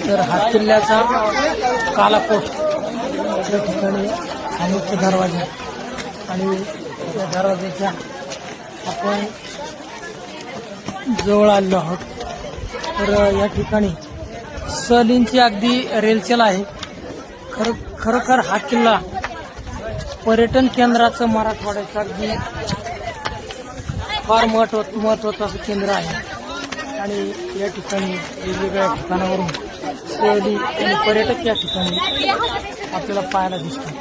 तर हा किल्ल्याचा कालाकोट या ठिकाणी हा मुख्य दरवाजा आणि त्या दरवाज्याच्या आपण जवळ आलेलो आहोत. तर या ठिकाणी सलींची अगदी रेलचेल आहे. खर खरोखर हा किल्ला पर्यटन केंद्राचं मराठवाड्याचं अगदी फार महत्त्व महत्वाचं असं केंद्र आहे. आणि या ठिकाणी वेगवेगळ्या ठिकाणावरून सहली आणि पर्यटक या ठिकाणी आपल्याला पाहायला दिसतात.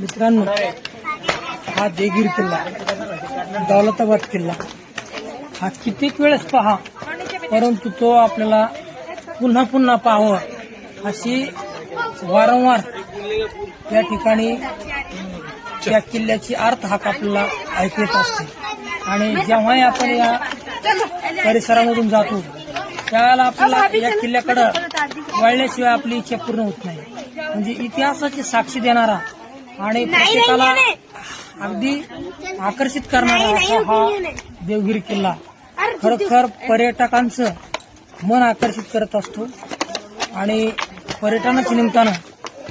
मित्रांनो हा देगीर किल्ला दौलताबाद किल्ला. हा कित्येक वेळेस पहा. परंतु तो आपल्याला पुन्हा पुन्हा पाहावं अशी वारंवार या ठिकाणी त्या किल्ल्याची अर्थ हाक आपल्याला ऐकू येत असते. आणि जेव्हाही आपण या परिसरामधून जातो त्यावेळेला आपल्याला या किल्ल्याकडं वळल्याशिवाय आपली इच्छा पूर्ण होत नाही. म्हणजे इतिहासाची साक्षी देणारा आणि प्रत्येकाला अगदी आकर्षित करणारा असा हा देवगिरी किल्ला खरोखर पर्यटकांचं मन आकर्षित करत असतो. आणि पर्यटनाच्या निमित्तानं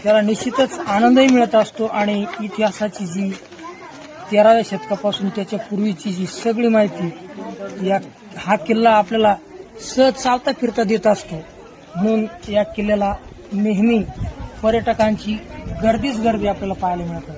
त्याला निश्चितच आनंदही मिळत असतो. आणि इतिहासाची जी तेराव्या शतकापासून त्याच्या पूर्वीची जी सगळी माहिती या हा किल्ला आपल्याला सहज चालता फिरता देत असतो. म्हणून या किल्ल्याला नेहमी पर्यटकांची गर्दीच गर्दी आपल्याला पाहायला मिळत